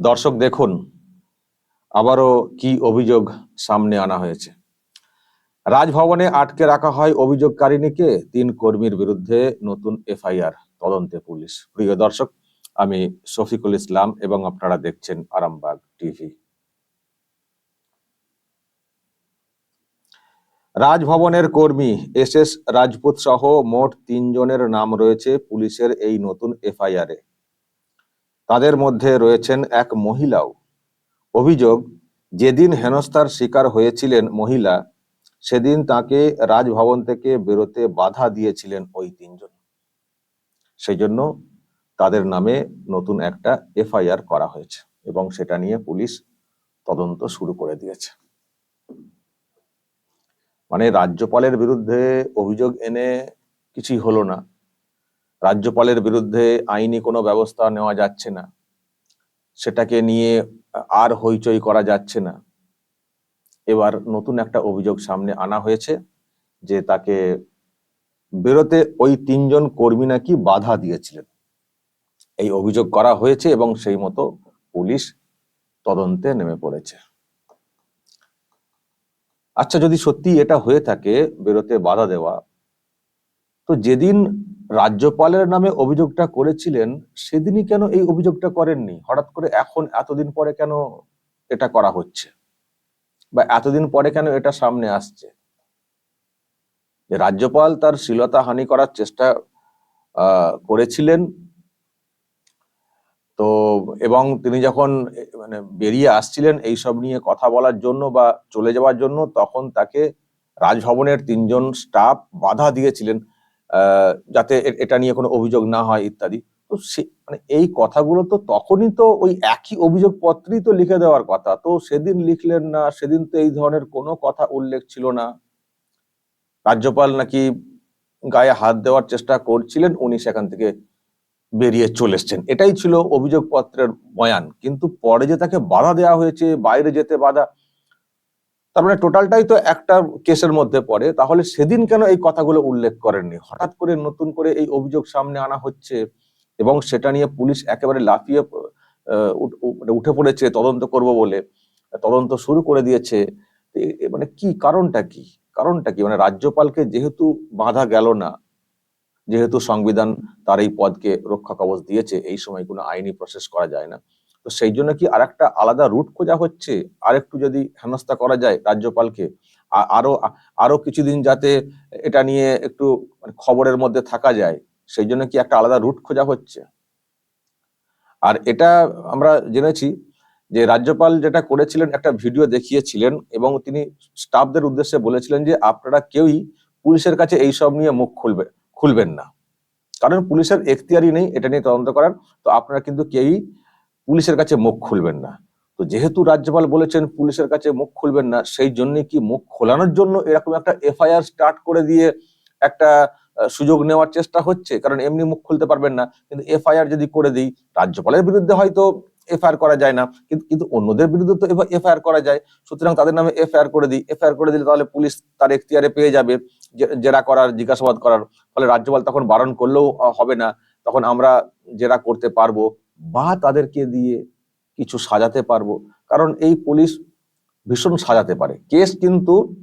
দর্শক দেখুন, আবারও কি অভিযোগ সামনে আনা হয়েছে। রাজভবনে আটকে রাখা হয় অভিযোগকারিণীকে, তিন কর্মীর বিরুদ্ধে নতুন এফআইআর, তদন্তে পুলিশ। প্রিয় দর্শক, আমি শফিকুল ইসলাম এবং আপনারা দেখছেন আরামবাগ টিভি। রাজভবনের কর্মী এস এস রাজপুত সহ মোট তিনজনের নাম রয়েছে পুলিশের এই নতুন এফআইআরে। তাদের মধ্যে রয়েছেন এক মহিলাও। অভিযোগ, যেদিন হেনস্থার শিকার হয়েছিলেন মহিলা, সেদিন তাকে রাজভবন থেকে বেরোতে বাধা দিয়েছিলেন ওই তিনজন। সেই জন্য তাদের নামে নতুন একটা এফআইআর করা হয়েছে এবং সেটা নিয়ে পুলিশ তদন্ত শুরু করে দিয়েছে। মানে রাজ্যপালের বিরুদ্ধে অভিযোগ এনে কিছুই হলো না। রাজ্যপালের বিরুদ্ধে আইনি কোনো ব্যবস্থা নেওয়া যাচ্ছে না। সেটাকে নিয়ে আর হইচই করা যাচ্ছে না। এবার নতুন একটা অভিযোগ সামনে আনা হয়েছে যে তাকে বেরোতে ওই তিনজন কর্মী নাকি বাধা দিয়েছিলেন। এই অভিযোগ করা হয়েছে এবং সেই মতো পুলিশ তদন্তে নেমে পড়েছে। আচ্ছা যদি সত্যি এটা হয়ে থাকে, বেরোতে বাধা দেওয়া তো যেদিন রাজ্যপালের নামে অভিযোগটা করেছিলেন, সেদিনই কেন এই অভিযোগটা করেননি? হঠাৎ করে এখন এতদিন পরে কেন এটা করা হচ্ছে? বা এতদিন পরে কেন এটা সামনে আসছে? রাজ্যপাল তার শ্লীলতা হানি করার চেষ্টা করেছিলেন। তো এবং তিনি যখন মানে বেরিয়ে আসছিলেন এইসব নিয়ে কথা বলার জন্য বা চলে যাওয়ার জন্য, তখন তাকে রাজভবনের তিনজন স্টাফ বাধা দিয়েছিলেন। যাতে এটা নিয়ে কোনো অভিযোগ না হয় ইত্যাদি। তো সে মানে এই কথাগুলো তো তখনই তো ওই একই অভিযোগ পত্রই তো লিখে দেওয়ার কথা। তো সেদিন লিখলেন না, সেদিন তো এই ধরনের কোনো কথা উল্লেখ ছিল না। রাজ্যপাল নাকি গায়ে হাত দেওয়ার চেষ্টা করছিলেন, উনি সেখান থেকে বেরিয়ে চলে এসছেন। এটাই ছিল অভিযোগ পত্রের বয়ান। কিন্তু পরে যে তাকে বাধা দেওয়া হয়েছে, বাইরে যেতে বাধা তার মানে টোটালটাই তো একটা কেসের মধ্যে পড়ে। তাহলে সেদিন কেন এই কথাগুলো উল্লেখ করেননি? হঠাৎ করে নতুন করে এই অভিযোগ সামনে আনা হচ্ছে এবং সেটা নিয়ে পুলিশ একেবারে লাফিয়ে মানে উঠে পড়েছে, তদন্ত করব বলে। তদন্ত শুরু করে দিয়েছে। মানে কি কারণটা কি? কারণটা কি? মানে রাজ্যপালকে যেহেতু বাধা গেল না, যেহেতু সংবিধান তার এই পদকে রক্ষা কবচ দিয়েছে, এই সময় কোনো আইনি প্রসেস করা যায় না। তো সেই জন্য কি আর একটা আলাদা রুট খোঁজা হচ্ছে? আর একটু যদি হেনস্থা করা যায় রাজ্যপালকে আরও আরও কিছুদিন যাতে এটা নিয়ে একটু মানে খবরের মধ্যে থাকা যায়, সেই জন্য কি একটা আলাদা রুট খোঁজা হচ্ছে? আর এটা আমরা জেনেছি যে রাজ্যপাল যেটা করেছিলেন, একটা ভিডিও দেখিয়েছিলেন এবং তিনি স্টাফদের উদ্দেশ্যে বলেছিলেন যে আপনারা কেউই পুলিশের কাছে এইসব নিয়ে মুখ খুলবে, খুলবেন না। কারণ পুলিশের এখতিয়ারই নেই এটা নিয়ে তদন্ত করার, তো আপনারা কিন্তু কেউই পুলিশের কাছে মুখ খুলবেন না। তো যেহেতু রাজ্যপাল বলেছেন পুলিশের কাছে মুখ খুলবেন না, সেই জন্য কি মুখ খোলানোর জন্য এরকম একটা এফআইআর স্টার্ট করে দিয়ে একটা সুযোগ নেওয়ার চেষ্টা হচ্ছে? কারণ এমনি মুখ খুলতে পারবেন না। কিন্তু এফআইআর যদি করে দিই, রাজ্যপালের বিরুদ্ধে হয়তো এফআইআর করা যায় না। কিন্তু কিন্তু অন্যদের বিরুদ্ধে তো এফআইআর করা যায়। সুতরাং তাদের নামে এফআইআর করে দিই। এফআইআর করে দিলে তাহলে পুলিশ তার এখতিয়ারে পেয়ে যাবে জেরা করার, জিজ্ঞাসাবাদ করার। ফলে রাজ্যপাল তখন বারণ করলেও হবে না। তখন আমরা জেরা করতে পারব। বা তাদেরকে দিয়ে কিছু সাজাতে পারব। কারণ এই পুলিশ ভীষণ সাজাতে পারে। কেস কিন্তু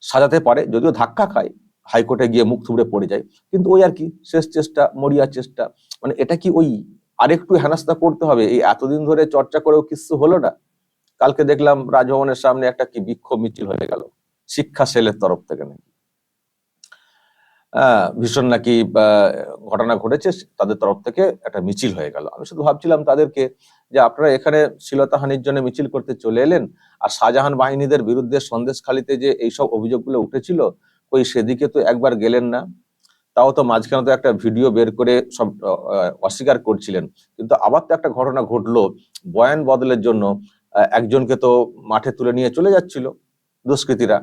সাজাতে পারে, যদিও ধাক্কা খায়, হাইকোর্টে গিয়ে মুখ থুবড়ে পড়ে যায়। কিন্তু ওই আর কি, শেষ চেষ্টা মরিয়া চেষ্টা। মানে এটা কি ওই আরেকটু হেনাস্তা করতে হবে? এই এতদিন ধরে চর্চা করেও কিছু হলো না? কালকে দেখলাম রাজভবনের সামনে একটা কি বিক্ষোভ মিছিল হয়ে গেল। শিক্ষা সেলের তরফ থেকে নাকি। ভীষণ নাকি ঘটনা ঘটেছে, তাদের তরফ থেকে একটা মিছিল হয়ে গেল। আমি শুধু ভাবছিলাম তাদেরকে যে আপনারা এখানে শিলতাহানির জন্য মিছিল করতে চলে এলেন, আর শাহজাহান বাহিনীদের বিরুদ্ধে সন্দেশখালিতে যে এইসব অভিযোগগুলো উঠেছিল ওই সেদিকে তো একবার গেলেন না। তাও তো মাঝখানে তো একটা ভিডিও বের করে সব অস্বীকার করছিলেন। কিন্তু আবার তো একটা ঘটনা ঘটলো, বয়ান বদলের জন্য একজনকে তো মাঠে তুলে নিয়ে চলে যাচ্ছিল দুষ্কৃতীরা।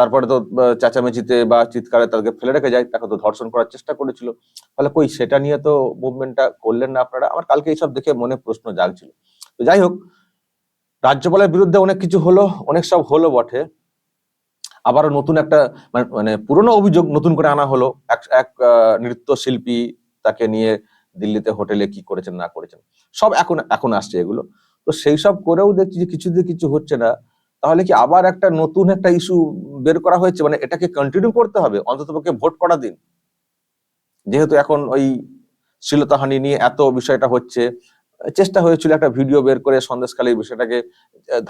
তারপরে তো চেঁচামেচিতে বা চিৎকারে তাদেরকে ফেলে রেখে যায় তাকে তো ধর্ষণ করার চেষ্টা করেছিল। ফলে কই সেটা নিয়ে তো মুভমেন্টটা করলেন না আপনারা? আমার কালকে এইসব দেখে মনে প্রশ্ন জাগছিল। তো যাই হোক রাজ্যপালের বিরুদ্ধে অনেক কিছু হলো অনেক সব হলো বটে। আবারও নতুন একটা মানে, মানে পুরনো অভিযোগ নতুন করে আনা হলো। এক এক নৃত্য শিল্পী তাকে নিয়ে দিল্লিতে হোটেলে কি করেছেন না করেছেন সব এখন এখন আসছে এগুলো। তো সেই সব করেও দেখছি যে কিছুতে কিছু হচ্ছে না। তাহলে কি আবার একটা নতুন একটা ইস্যু বের করা হয়েছে? মানে এটাকে কন্টিনিউ করতে হবে? অন্ততপক্ষে ভোট করা দিন। যেহেতু এখন ওই শ্লীলতাহানি নিয়ে এত বিষয়টা হচ্ছে, চেষ্টা হয়েছিল একটা ভিডিও বের করে সন্দেশকালীর বিষয়টাকে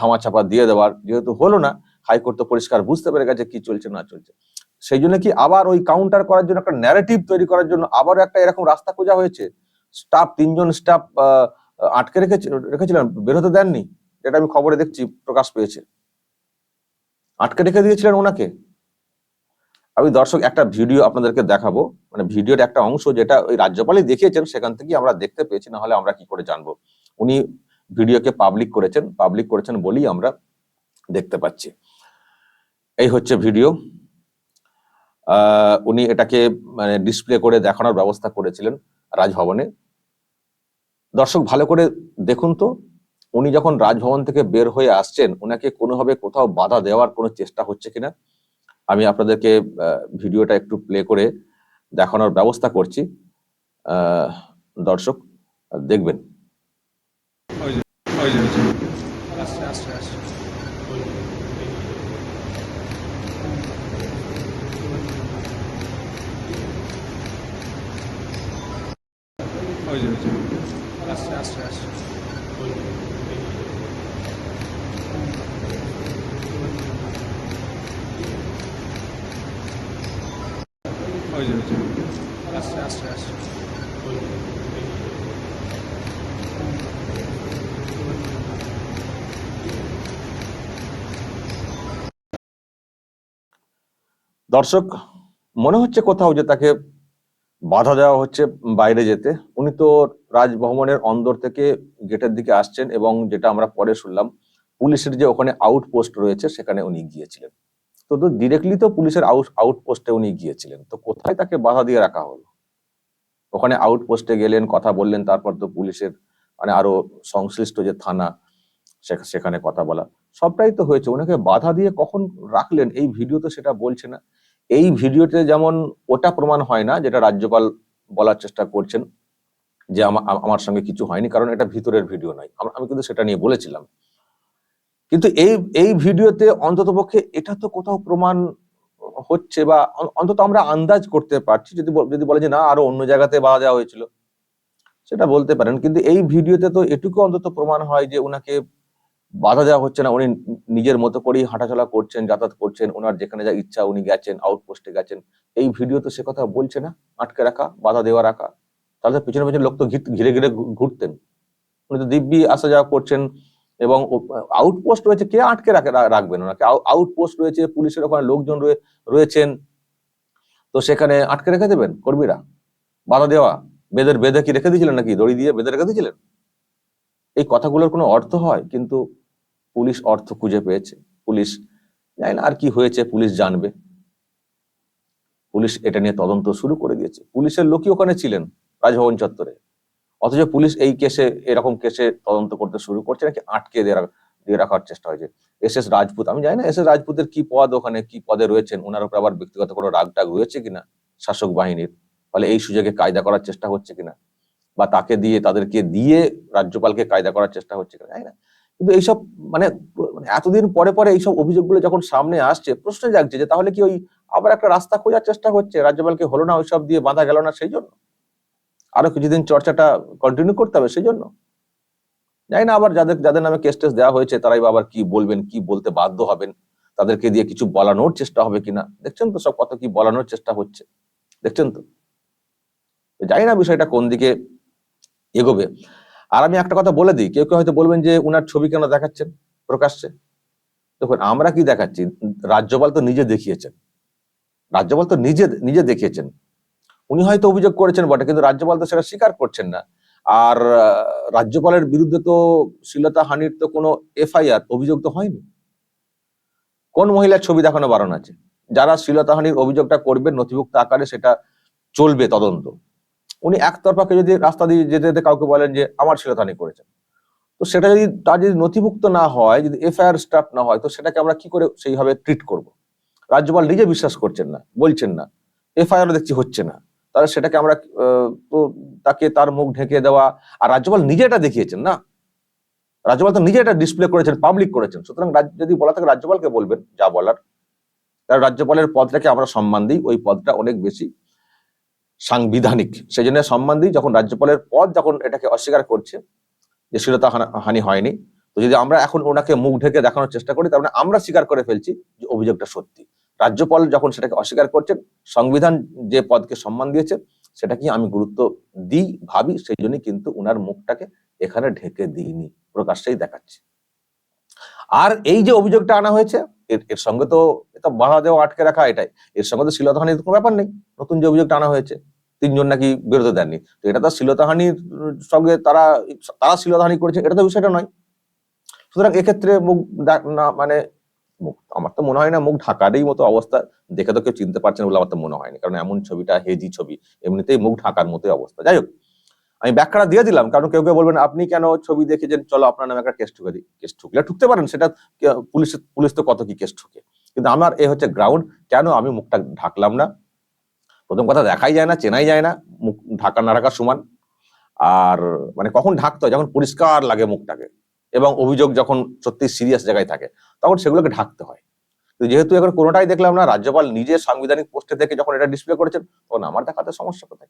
ধামাচাপা দিয়ে দেওয়ার। যেহেতু হলো না, হাইকোর্ট তো পরিষ্কার বুঝতে পেরে গেছে কি চলছে না চলছে। সেই জন্য কি আবার ওই কাউন্টার করার জন্য একটা ন্যারেটিভ তৈরি করার জন্য আবার একটা এরকম রাস্তা খোঁজা হয়েছে? স্টাফ তিনজন স্টাফ আটকে রেখেছে রেখেছিলেন, বেরোতে দেননি। এটা আমি খবরে দেখছি, প্রকাশ পেয়েছে। আটকে রেখে দিয়েছিলেন ওনাকে। আমি দর্শক, একটা ভিডিও আপনাদেরকে দেখাবো। মানে ভিডিওর একটা অংশ যেটা ওই রাজ্যপালই দেখিয়েছেন, সেখান থেকে আমরা দেখতে পেয়েছি না হলে আমরা কি করে জানব? উনি ভিডিওকে পাবলিক করেছেন পাবলিক করেছেন বলেই আমরা দেখতে পাচ্ছি। এই হচ্ছে ভিডিও। উনি এটাকে মানে ডিসপ্লে করে দেখানোর ব্যবস্থা করেছিলেন রাজভবনে। দর্শক, ভালো করে দেখুন তো। উনি যখন রাজভবন থেকে বের হয়ে আসছেন ওনাকে কোনোভাবে কোথাও বাধা দেওয়ার কোনো চেষ্টা হচ্ছে কিনা, আমি আপনাদেরকে ভিডিওটা একটু প্লে করে দেখানোর ব্যবস্থা করছি দর্শক, দেখবেন। আস্তে আস্তে আস্তে ওই যে দর্শক মনে হচ্ছে কোথাও যে তাকে বাধা দেওয়া হচ্ছে বাইরে যেতে। উনি তো রাজভবনের অন্দর থেকে গেটের দিকে আসছেন এবং যেটা আমরা পরে শুনলাম পুলিশের যে ওখানে আউটপোস্ট রয়েছে সেখানে উনি গিয়েছিলেন। তো ডিরেক্টলি তো পুলিশের আউট আউটপোস্টে উনি গিয়েছিলেন। তো কোথায় তাকে বাধা দিয়ে রাখা হলো? ওখানে আউটপোস্টে গেলেন, কথা বললেন, তারপর তো পুলিশের মানে আরও সংশ্লিষ্ট যে থানা সেখানে কথা বলা। সবটাই তো হয়েছে। ওনাকে বাধা দিয়ে কখন রাখলেন? এই ভিডিও তো সেটা বলছে না। এই ভিডিওতে যেমন ওটা প্রমাণ হয় না, যেটা রাজ্যপাল বলার চেষ্টা করছেন, যে আমার সঙ্গে কিছু হয়নি, কারণ এটা ভিতরের ভিডিও নয়। আমি কিন্তু সেটা নিয়ে বলেছিলাম। কিন্তু এই এই ভিডিওতে অন্ততপক্ষে এটা তো কোথাও প্রমাণ হচ্ছে বা অন্তত আমরা আন্দাজ করতে পারছি। যদি যদি বলে যে না, আরও অন্য জায়গাতে বাধা দেওয়া হয়েছিল, সেটা বলতে পারেন। কিন্তু এই ভিডিওতে তো এটুকু অন্তত প্রমাণ হয় যে ওনাকে বাধা দেওয়া হচ্ছে না। উনি নিজের মতো করেই হাঁটাচলা করছেন, যাতায়াত করছেন ওনার যেখানে যা ইচ্ছা উনি গেছেন আউটপোস্টে গেছেন। এই ভিডিও তো সে কথা বলছে না, আটকে রাখা, বাধা দেওয়া রাখা। তাহলে পিছনে পিছনে লোক তো ঘির- ঘিরে ঘিরে ঘুরতেন। উনি তো দিব্যি আসা যাওয়া করছেন এবং আউটপোস্ট রয়েছে, কে আটকে রাখে রাখবেন ওনাকে? আউটপোস্ট রয়েছে, পুলিশের ওখানে লোকজন রয়ে- রয়েছেন। তো সেখানে আটকে রেখে দেবেন কর্মীরা? বাধা দেওয়া? বেদের বেঁধে কি রেখে দিয়েছিলেন নাকি? দড়ি দিয়ে বেঁধে রেখে দিয়েছিলেন? এই কথাগুলোর কোনো অর্থ হয়? কিন্তু পুলিশ অর্থ খুঁজে পেয়েছে। পুলিশ, জানি না আর কি হয়েছে, পুলিশ জানবে। পুলিশ এটা নিয়ে তদন্ত শুরু করে দিয়েছে। পুলিশের লোকই ওখানে ছিলেন রাজভবন চত্বরে। অথচ পুলিশ এই কেসে, এরকম কেসে তদন্ত করতে শুরু করছে, নাকি আটকে দিয়ে রাখার চেষ্টা হয়েছে। এস এস রাজপুত, আমি জানি না এস এস রাজপুতের কি পদ ওখানে, কি পদে রয়েছেন? ওনার উপর আবার ব্যক্তিগত কোনো রাগ টাগ রয়েছে কিনা শাসক বাহিনীর। ফলে এই সুযোগে কায়দা করার চেষ্টা হচ্ছে কিনা বা তাকে দিয়ে, তাদেরকে দিয়ে রাজ্যপালকে কায়দা করার চেষ্টা হচ্ছে কিনা জানি না। কিন্তু এইসব মানে মানে এতদিন পরে পরে এইসব অভিযোগগুলো যখন সামনে আসছে, প্রশ্ন জাগছে যে তাহলে কি ওই আবার একটা রাস্তা খোঁজার চেষ্টা হচ্ছে? রাজ্যপালকে হলো না ওইসব দিয়ে বাঁধা গেল না সেই জন্য? আরও কিছুদিন চর্চাটা কন্টিনিউ করতে হবে সেই জন্য জানি না আবার যাদের যাদের নামে কেস টেস দেওয়া হয়েছে, তারাই আবার কি বলবেন, কি বলতে বাধ্য হবেন, তাদেরকে দিয়ে কিছু বলানোর চেষ্টা হবে কিনা? দেখছেন তো সব কত কি বলানোর চেষ্টা হচ্ছে। দেখছেন তো? জানি না বিষয়টা কোন দিকে এগোবে। আর আমি একটা কথা বলে দিই, কেউ কেউ হয়তো বলবেন যে উনার ছবি কেন দেখাচ্ছেন? প্রকাশ্যে দেখুন, আমরা কি দেখাচ্ছি? রাজ্যপাল তো নিজে দেখিয়েছেন। রাজ্যপাল তো নিজে নিজে দেখিয়েছেন। উনি হয়তো অভিযোগ করেছেন বটে, কিন্তু রাজ্যপাল তো সেটা স্বীকার করছেন না। আর রাজ্যপালের বিরুদ্ধে তো শ্লীলতা হানির তো কোনো এফআইআর অভিযোগ তো হয়নি। কোন মহিলার ছবি দেখানো বারণ আছে? যারা শ্লীলতা হানির অভিযোগটা করবেন নথিভুক্ত আকারে সেটা চলবে তদন্ত। উনি একতরফাকে যদি রাস্তা দিয়ে যেতে যেতে কাউকে বলেন যে, আমার শ্লীলতাহানি করেছেন। তো সেটা যদি তার যদি নথিভুক্ত না হয়, যদি এফআইআর স্টার্ট না হয়, তো সেটাকে আমরা কি করে সেইভাবে ট্রিট করব? রাজ্যপাল নিজে বিশ্বাস করছেন না, বলছেন না, এফআইআর দেখছি হচ্ছে না। তাহলে সেটাকে আমরা তো তাকে তার মুখ ঢেকে দেওয়া, আর রাজ্যপাল নিজে এটা দেখিয়েছেন না? রাজ্যপাল তো নিজে এটা ডিসপ্লে করেছেন পাবলিক করেছেন। সুতরাং যদি বলা থাকে রাজ্যপালকে বলবেন যা বলার। কারণ রাজ্যপালের পদটাকে আমরা সম্মান দিই, ওই পদটা অনেক বেশি সাংবিধানিক। সেই জন্য সম্মান দিই, যখন রাজ্যপালের পদ যখন এটাকে অস্বীকার করছে, যে হানা- হানি হয়নি। তো যদি আমরা এখন ওনাকে মুখ ঢেকে দেখানোর চেষ্টা করি, তার মানে আমরা স্বীকার করে ফেলছি যে অভিযোগটা সত্যি। রাজ্যপাল যখন সেটাকে অস্বীকার করছেন, সংবিধান যে পদকে সম্মান দিয়েছে সেটাকে আমি গুরুত্ব দিই, ভাবি? সেই জন্যই কিন্তু উনার মুখটাকে এখানে ঢেকে দিইনি, প্রকাশ্যেই দেখাচ্ছি। আর এই যে অভিযোগটা আনা হয়েছে, এর এর সঙ্গে তো এটা বাধা দেওয়া, আটকে রাখা এটাই। এর সঙ্গে তো শ্লীলতাহানির কোনো ব্যাপার নেই, নতুন যে অভিযোগটা আনা হয়েছে, তিনজন নাকি বিরত দেননি। তো এটা তো শ্লীলতাহানির সঙ্গে তারা তারা শ্লীলতাহানি করেছে, এটা তো বিষয়টা নয়। সুতরাং এক্ষেত্রে মুখ মানে মুখ, আমার তো মনে হয় না মুখ ঢাকারই মতো অবস্থা। দেখে তো কেউ চিনতে পারছেন বলে আমার তো মনে হয়নি। কারণ এমন ছবিটা, হেজি ছবি, এমনিতেই মুখ ঢাকার মতোই অবস্থা। যাই হোক, আমি ব্যাখ্যাটা দিয়ে দিলাম। কারণ কেউ কেউ বলবেন, আপনি কেন ছবি দেখেছেন চলো আপনার নামে একটা কেস ঠুকে দিই। কেস ঠুকলে ঠুকতে পারেন, সেটা পুলিশ পুলিশ তো কত কি কেস ঠুকে। কিন্তু আমার এ হচ্ছে গ্রাউন্ড কেন আমি মুখটা ঢাকলাম না? প্রথম কথা, দেখাই যায় না, চেনাই যায় না, মুখ ঢাকা না ঢাকা সমান। আর মানে কখন ঢাকতে? যখন পরিষ্কার লাগে মুখটাকে। এবং অভিযোগ যখন সত্যি সিরিয়াস জায়গায় থাকে, তখন সেগুলোকে ঢাকতে হয়। তো যেহেতু এখন কোনোটাই দেখলাম না, রাজ্যপাল নিজে সাংবিধানিক পোস্টে থেকে যখন এটা ডিসপ্লে করেছেন, তখন আমার দেখাতে সমস্যা কোথায়?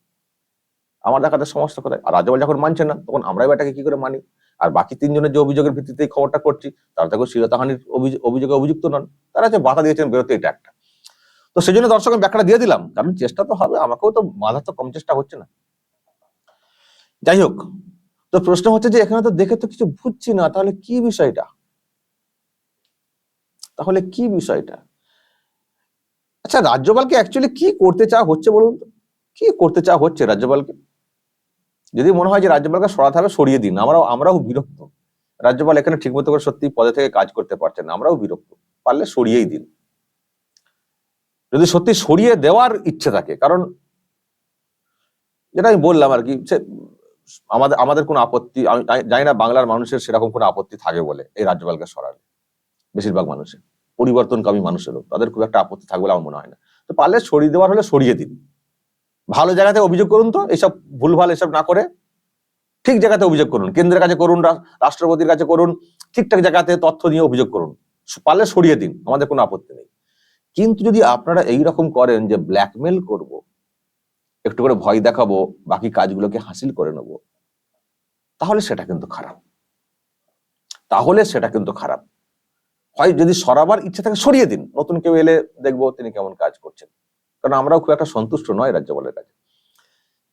আমার দেখাতে সমস্যা কোথায়? আর রাজ্যপাল যখন মানছেন না, তখন আমরাই এটাকে কি করে মানি? আর বাকি তিনজনের যে অভিযোগের ভিত্তিতে খবরটা করছি, তারা তো শ্লীলতাহানির অভিযোগ- অভিযোগে অভিযুক্ত নন। তারা যে বাধা দিয়েছেন বেরোতে, এটা একটা। তো সেই জন্য দর্শক আমি ব্যাখ্যাটা দিয়ে দিলাম। কারণ চেষ্টা তো হবে, আমাকেও তো বাধা তো কম চেষ্টা হচ্ছে না। যাই হোক তো প্রশ্ন হচ্ছে যে এখানে তো দেখে তো কিছু বুঝছি না, তাহলে কি বিষয়টা? তাহলে কি বিষয়টা? আচ্ছা রাজ্যপালকে অ্যাকচুয়ালি কি করতে চাওয়া হচ্ছে বলুন তো? কি করতে চাওয়া হচ্ছে রাজ্যপালকে? যদি মনে হয় যে রাজ্যপালকে সরাতে হবে, সরিয়ে দিন। আমরাও আমরাও বিরক্ত। রাজ্যপাল এখানে ঠিকমতো করে সত্যি পদে থেকে কাজ করতে পারছেন না, আমরাও বিরক্ত। পারলে সরিয়েই দিন। যদি সত্যি সরিয়ে দেওয়ার ইচ্ছে থাকে, কারণ যেটা আমি বললাম আর কি আমাদের আমাদের কোনো আপত্তি, আমি জানি- না বাংলার মানুষের সেরকম কোনো আপত্তি থাকে বলে এই রাজ্যপালকে সরালে, বেশিরভাগ মানুষের, পরিবর্তনকামী মানুষেরও, তাদের খুব একটা আপত্তি থাকবে বলে আমার মনে হয় না। তো পারলে সরিয়ে দেওয়ার হলে সরিয়ে দিন। ভালো জায়গাতে অভিযোগ করুন তো, এসব ভুলভাল এসব না করে, ঠিক জায়গাতে অভিযোগ করুন, কেন্দ্রের কাছে করুন রাষ্ট্রপতির কাছে করুন, ঠিকঠাক জায়গাতে তথ্য নিয়ে অভিযোগ করুন পারলে সরিয়ে দিন, আমাদের কোনো আপত্তি নেই। কিন্তু যদি আপনারা এই রকম করেন যে ব্ল্যাকমেল করব একটু করে ভয় দেখাবো, বাকি কাজগুলোকে হাসিল করে নেব। তাহলে সেটা কিন্তু খারাপ। তাহলে সেটা কিন্তু খারাপ। হয় যদি সরাবার ইচ্ছা থাকে, সরিয়ে দিন। নতুন কেউ এলে দেখব তিনি কেমন কাজ করছেন। কারণ আমরাও খুব একটা সন্তুষ্ট নয় রাজ্যপালের কাছে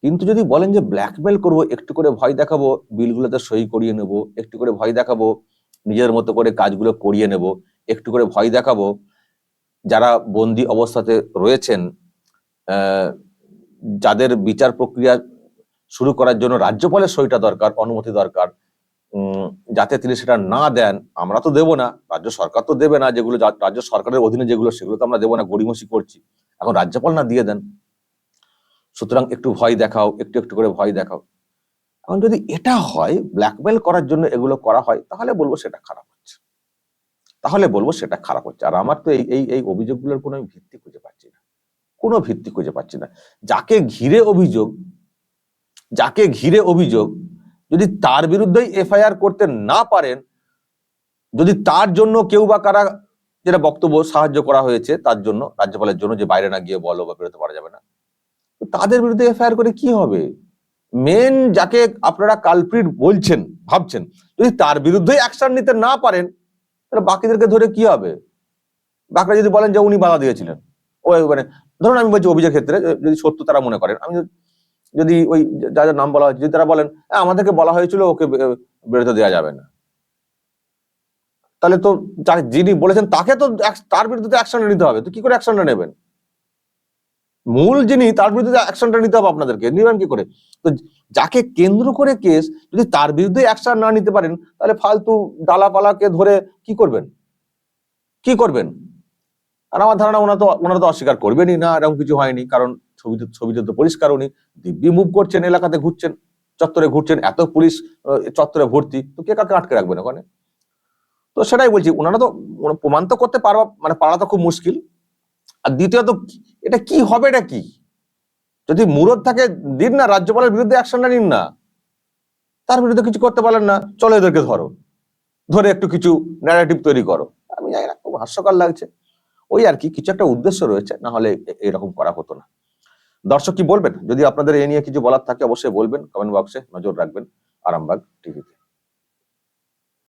কিন্তু যদি বলেন যে ব্ল্যাকমেল করব, একটু করে ভয় দেখাবো, বিলগুলোতে সই করিয়ে নেব, একটু করে ভয় দেখাবো, নিজের মতো করে কাজগুলো করিয়ে নেব, একটু করে ভয় দেখাবো, যারা বন্দি অবস্থাতে রয়েছেন যাদের বিচার প্রক্রিয়া শুরু করার জন্য রাজ্যপালের সইটা দরকার, অনুমতি দরকার যাতে তিনি সেটা না দেন, আমরা তো দেবো না। রাজ্য সরকার তো দেবে না যেগুলো রাজ্য সরকারের অধীনে যেগুলো, সেগুলো তো আমরা দেবো না, গড়িমসি করছি। এখন রাজ্যপাল না দিয়ে দেন। সুতরাং একটু ভয় দেখাও, একটু একটু করে ভয় দেখাও। এখন যদি এটা হয় ব্ল্যাকমেল করার জন্য এগুলো করা হয়, তাহলে বলব সেটা খারাপ হচ্ছে। তাহলে বলব সেটা খারাপ হচ্ছে। আর আমার তো এই এই অভিযোগগুলোর কোনো ভিত্তি খুঁজে পাচ্ছি না। কোনো ভিত্তি খুঁজে পাচ্ছি না। যাকে ঘিরে অভিযোগ, যাকে ঘিরে অভিযোগ, যদি তার বিরুদ্ধেই এফআইআর করতে না পারেন, যদি তার জন্য কেউ বা কারা যেটা বক্তব্য সাহায্য করা হয়েছে তার জন্য, রাজ্যপালের জন্য যে বাইরে না গিয়ে বলো বা বেরোতে পারা যাবে না তাদের বিরুদ্ধে এফআইআর করে কি হবে? মেন যাকে আপনারা কালপ্রিট বলছেন, ভাবছেন, যদি তার বিরুদ্ধে অ্যাকশন নিতে না পারেন, তাহলে বাকিদেরকে ধরে কি হবে? বাকিরা যদি বলেন যে উনি বাধা দিয়েছিলেন। মানে ধরুন আমি বলছি অভিযোগ ক্ষেত্রে যদি সত্য তারা মনে করেন আমি যদি- ওই যা যার নাম বলা হয়েছে যদি তারা বলেন "হ্যাঁ, আমাদেরকে বলা হয়েছিল ওকে বেরোতে দেওয়া যাবে না। তাহলে তো যিনি বলেছেন তাকে তো তার বিরুদ্ধে অ্যাকশন নিতে হবে তো কি করে অ্যাকশনটা নেবেন? মূল যিনি তার বিরুদ্ধে অ্যাকশনটা নিতে হবে আপনাদেরকে নেবেন কি করে? তো যাকে কেন্দ্র করে কেস যদি তার বিরুদ্ধে অ্যাকশন না নিতে পারেন তাহলে ফালতু ডালাপালাকে ধরে কি করবেন? কি করবেন? আর আমার ধারণা ওনারা তো ওনারা তো অস্বীকার করবেনই না, এরকম কিছু হয়নি, কারণ ছবিতে ছবিতে তো পরিষ্কার উনি দিব্যি মুভ করছেন, এলাকাতে ঘুরছেন, চত্বরে ঘুরছেন, এত পুলিশ চত্বরে ভর্তি, তো কে কাকে আটকে রাখবেন ওখানে? তো সেটাই বলছি, ওনারা তো প্রমাণ তো করতে পারবা মানে পারা তো খুব মুশকিল। আর দ্বিতীয়ত, এটা কি হবে, এটা কি? যদি মুরদ থাকে, দিন না, রাজ্যপালের বিরুদ্ধে অ্যাকশনটা নিন না। তার বিরুদ্ধে কিছু করতে পারেন না, চলো এদেরকে ধরো। ধরে একটু কিছু ন্যারেটিভ তৈরি করো। আমি জানি না, খুব হাস্যকর লাগছে। ওই আর কি, কিছু একটা উদ্দেশ্য রয়েছে না হলে এরকম করা হতো না। দর্শক কি বলবেন? যদি আপনাদের এ নিয়ে কিছু বলার থাকে, অবশ্যই বলবেন। কমেন্ট বক্সে নজর রাখবেন। আরামবাগ টিভিতে